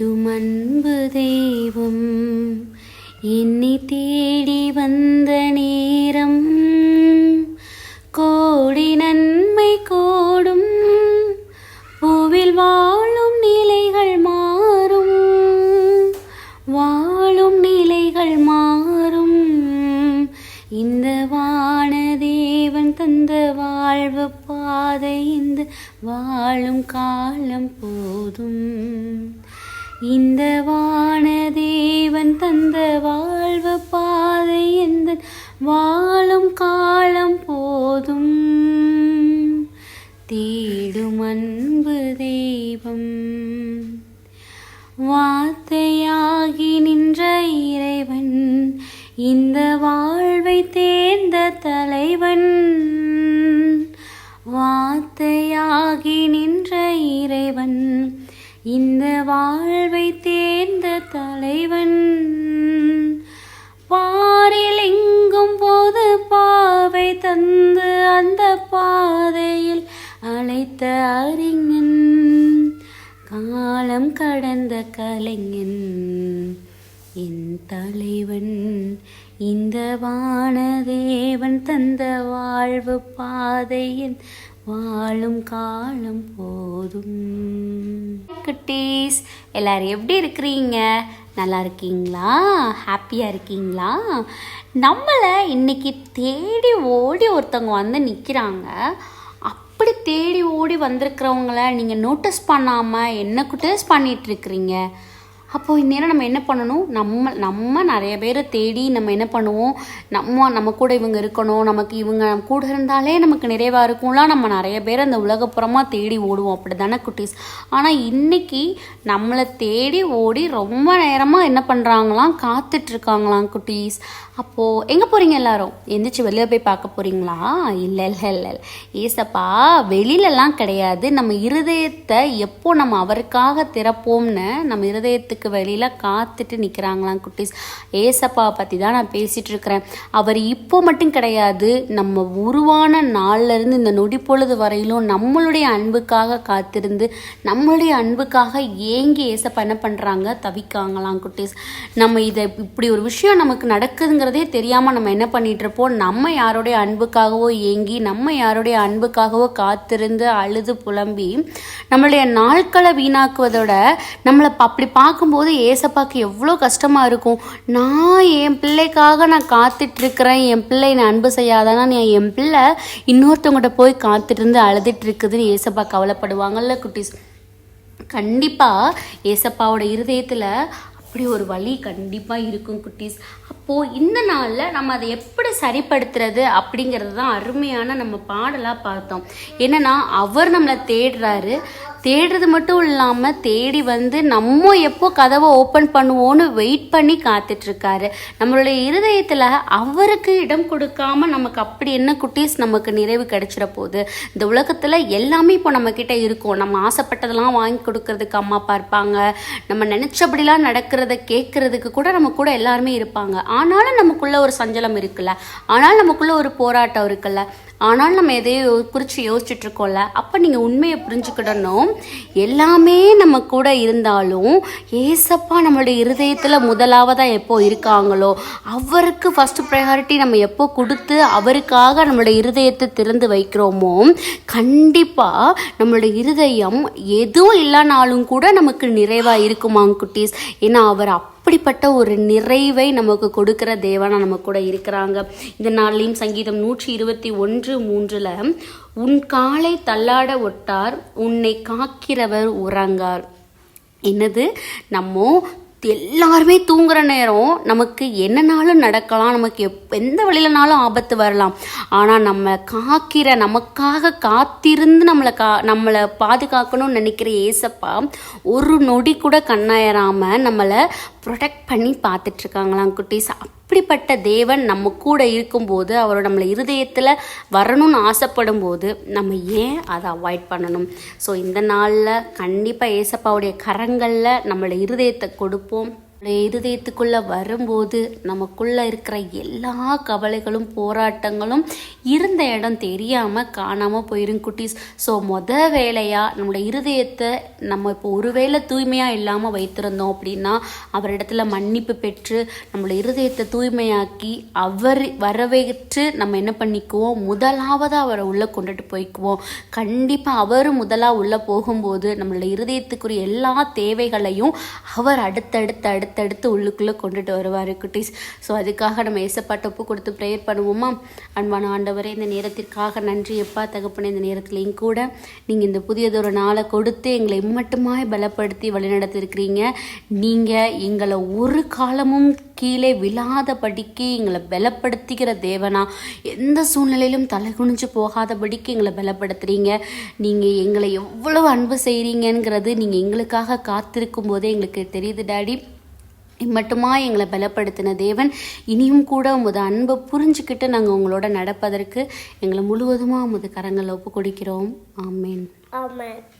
தேடும் அன்பு தெய்வம். என்னை தேடி வந்த நேரம் கோடி நன்மை கோடும். பூவில் வாழும் நிலைகள் மாறும். வாழும் நிலைகள் மாறும். இந்த வானதேவன் தந்த வாழ்வு பாதை இந்த வாழும் காலம் போதும். இந்த வானதேவன் தந்த வாழ்வு பாதை எந்த வாழும் காலம் போதும். தேடும் அன்பு தெய்வம். வார்த்தையாகி நின்ற இறைவன் இந்த வாழ்வை தேர்ந்த தலைவன். வார்த்தையாகி நின்ற இறைவன் இந்த வாழ்வை தேர்ந்த தலைவன். பாரில் எங்கும் போது பாவை தந்து அந்த பாதையில் அழைத்த அறிஞன். காலம் கடந்த கலைஞன். என் தலைவன் இந்த வானதேவன் தந்த வாழ்வு பாதையின் வாழும் காலம் போதும். குட்டீஸ் எல்லாரும் எப்படி இருக்கிறீங்க? நல்லா இருக்கீங்களா? ஹாப்பியாக இருக்கீங்களா? நம்மளை இன்னைக்கு தேடி ஓடி ஒருத்தவங்க வந்து நிற்கிறாங்க அப்படி தேடி ஓடி வந்திருக்கிறவங்கள நீங்கள் நோட்டீஸ் பண்ணாமல் என்ன குட்டீஸ் பண்ணிகிட்ருக்கிறீங்க இருக்கிறீங்க? அப்போது இந்நேரம் நம்ம என்ன பண்ணணும்? நம்ம நம்ம நிறைய பேரை தேடி நம்ம என்ன பண்ணுவோம்? நம்ம நம்ம கூட இவங்க இருக்கணும். நமக்கு இவங்க கூட இருந்தாலே நமக்கு நிறைவாக இருக்கும்லாம் நம்ம நிறைய பேர் அந்த உலகப்புறமாக தேடி ஓடுவோம். அப்படி தானே குட்டீஸ்? ஆனால் இன்னைக்கு நம்மளை தேடி ஓடி ரொம்ப நேரமாக என்ன பண்ணுறாங்களாம் காத்துட்ருக்காங்களாம் குட்டீஸ். அப்போது எங்கே போகிறீங்க எல்லாரும்? எந்திரிச்சு வெளியில் போய் பார்க்க போகிறீங்களா இல்லை இல்லை இல்லை இல்லை. ஏசப்பா வெளியிலலாம் கிடையாது. நம்ம இருதயத்தை எப்போ நம்ம அவருக்காக திறப்போம்னு நம்ம இருதயத்துக்கு வெளியில் காத்துட்டு நிற்கிறாங்களாம் குட்டீஸ். ஏசப்பாவை பற்றி தான் நான் பேசிகிட்டு இருக்கிறேன். அவர் இப்போ மட்டும் கிடையாது நம்ம உருவான நாள்ல இருந்து இந்த நொடி பொழுது வரையிலும் நம்மளுடைய அன்புக்காக காத்திருந்து நம்மளுடைய அன்புக்காக ஏங்கி ஏசப்பா என்ன பண்ணுறாங்க தவிக்காங்களாம் குட்டீஸ். நம்ம இதை இப்படி ஒரு விஷயம் நமக்கு நடக்குதுங்கிறதே தெரியாமல் நம்ம என்ன பண்ணிகிட்ருப்போம் நம்ம யாருடைய அன்புக்காகவோ ஏங்கி நம்ம யாருடைய அன்புக்காகவோ காத்திருந்து அழுது புலம்பி நம்மளுடைய நாட்களை வீணாக்குவதோட நம்மளை அப்படி பார்க்கும் பார்க்கும்போது ஏசப்பாக்கு எவ்வளோ கஷ்டமாக இருக்கும். நான் என் பிள்ளைக்காக நான் காத்துட்ருக்கிறேன். என் பிள்ளை என்னை அன்பு செய்யாதானா? நீ என் பிள்ளை இன்னொருத்தவங்ககிட்ட போய் காத்துட்டு இருந்து அழுதுட்டு இருக்குதுன்னு ஏசப்பா கவலைப்படுவாங்கல்ல குட்டீஸ். கண்டிப்பாக ஏசப்பாவோட இருதயத்தில் அப்படி ஒரு வழி கண்டிப்பாக இருக்கும் குட்டீஸ். அப்போது இந்த நாளில் நம்ம அதை எப்படி சரிப்படுத்துறது அப்படிங்கிறது தான் அருமையான நம்ம பாடலாக பார்த்தோம். என்னென்னா அவர் நம்மளை தேடுறாரு. தேடுறது மட்டும் இல்லாமல் தேடி வந்து நம்ம எப்போ கதவை ஓப்பன் பண்ணுவோன்னு வெயிட் பண்ணி காத்துட்ருக்காரு. நம்மளுடைய இருதயத்தில் அவருக்கு இடம் கொடுக்காம நமக்கு அப்படி என்ன குட்டீஸ் நமக்கு நிறைவு கிடைச்சிட போகுது. இந்த உலகத்தில் எல்லாமே இப்போ நம்மக்கிட்ட இருக்கும். நம்ம ஆசைப்பட்டதெல்லாம் வாங்கி கொடுக்கறதுக்கு அம்மா அப்பா இருப்பாங்க. நம்ம நினச்சபடிலாம் நடக்கிறத கேட்குறதுக்கு கூட நம்ம கூட எல்லாருமே இருப்பாங்க. ஆனாலும் நமக்குள்ளே ஒரு சஞ்சலம் இருக்குல்ல. ஆனாலும் நமக்குள்ளே ஒரு போராட்டம் இருக்குல்ல. ஆனால் நம்ம எதையோ குறித்து யோசிச்சுட்டு இருக்கோம்ல அப்போ நீங்கள் உண்மையை புரிஞ்சுக்கிடணும். எல்லாமே நம்ம கூட இருந்தாலும் ஏசப்பா நம்மளுடைய இருதயத்தில் முதலாவதாக எப்போ இருக்காங்களோ அவருக்கு ஃபஸ்ட்டு ப்ரையாரிட்டி நம்ம எப்போ கொடுத்து அவருக்காக நம்மளுடைய இருதயத்தை திறந்து வைக்கிறோமோ கண்டிப்பாக நம்மளுடைய இருதயம் எதுவும் இல்லைனாலும் கூட நமக்கு நிறைவாக இருக்குமாங்க குட்டீஸ். ஏன்னா அவர் அப்படிப்பட்ட ஒரு நிறைவை நமக்கு கொடுக்கிற தேவனா நம்ம கூட இருக்கிறாங்க. இந்த நாள்லையும் சங்கீதம் நூற்றி இருபத்தி ஒன்று மூன்றில் உன் காலை தள்ளாட ஒட்டார் உன்னை காக்கிறவர் உறங்கார். என்னது? நம்ம எல்லாருமே தூங்குற நேரம் நமக்கு என்னனாலும் நடக்கலாம். நமக்கு எப் எந்த வழியிலனாலும் ஆபத்து வரலாம். ஆனால் நம்ம காக்கிற நமக்காக காத்திருந்து நம்மளை கா நம்மளை பாதுகாக்கணும்னு நினைக்கிற ஏசப்பா ஒரு நொடி கூட கண்ணாயிராமல் நம்மளை ப்ரொடெக்ட் பண்ணி பார்த்துட்ருக்காங்களாம் குட்டீஸ். அப்படிப்பட்ட தேவன் நம்ம கூட இருக்கும்போது அவர் நம்மளை இருதயத்தில் வரணும்னு ஆசைப்படும் போது நம்ம ஏன் அதை அவாய்ட் பண்ணணும்? ஸோ இந்த நாளில் கண்டிப்பாக ஏசப்பாவுடைய கரங்களில் நம்மளை இருதயத்தை கொடுப்போம். இருதயத்துக்குள்ள வரும்போது நமக்குள்ள இருக்கிற எல்லா கவலைகளும் போராட்டங்களும் இருந்த இடம் தெரியாம காணாம போயிரும் குட்டீஸ். ஸோ மொத வேலையா நம்மளோட இருதயத்தை நம்ம இப்போ ஒருவேளை தூய்மையா இல்லாம வைத்திருந்தோம் அப்படின்னா அவரிடத்துல மன்னிப்பு பெற்று நம்மளோட இருதயத்தை தூய்மையாக்கி அவர் வரவேற்று நம்ம என்ன பண்ணிக்குவோம்? முதலாவது அவரை உள்ள கொண்டுட்டு போய்க்குவோம். கண்டிப்பா அவர் முதலா உள்ள போகும்போது நம்மளோட இருதயத்துக்குரிய எல்லா தேவைகளையும் அவர் அடுத்தடுத்து தத்தெடுத்து உள்ளுக்குள்ளே கொண்டுட்டு வருவார் குட்டீஸ். ஸோ அதுக்காக நம்ம ஏசப்பாட்ட ஒப்பு கொடுத்து ப்ரேயர் பண்ணுவோமா? அன்பான ஆண்டவரே இந்த நேரத்திற்காக நன்றி எப்பா தகப்பன இந்த நேரத்துலையும் கூட நீங்கள் இந்த புதியதொரு நாளை கொடுத்து எங்களை இம்மட்டுமாய் பலப்படுத்தி வழிநடத்திருக்கிறீங்க. நீங்கள் எங்களை ஒரு காலமும் கீழே விழாதபடிக்கு எங்களை பலப்படுத்திக்கிற தேவனா? எந்த சூழ்நிலையிலும் தலை குனிஞ்சு போகாதபடிக்கு எங்களை பலப்படுத்துகிறீங்க நீங்கள் எங்களை எவ்வளோ அன்பு செய்கிறீங்கங்கிறது நீங்கள் எங்களுக்காக காத்திருக்கும் போதே எங்களுக்கு தெரியுது டாடி. மட்டுமா எங்களை பலப்படுத்தின தேவன். இனியும் கூட உமது அன்பை புரிஞ்சுக்கிட்டு நாங்கள் உங்களோட நடப்பதற்கு எங்களை முழுவதுமாக உமது கரங்களை ஒப்பு கொடுக்கிறோம் ஆமேன். ஆமேன்.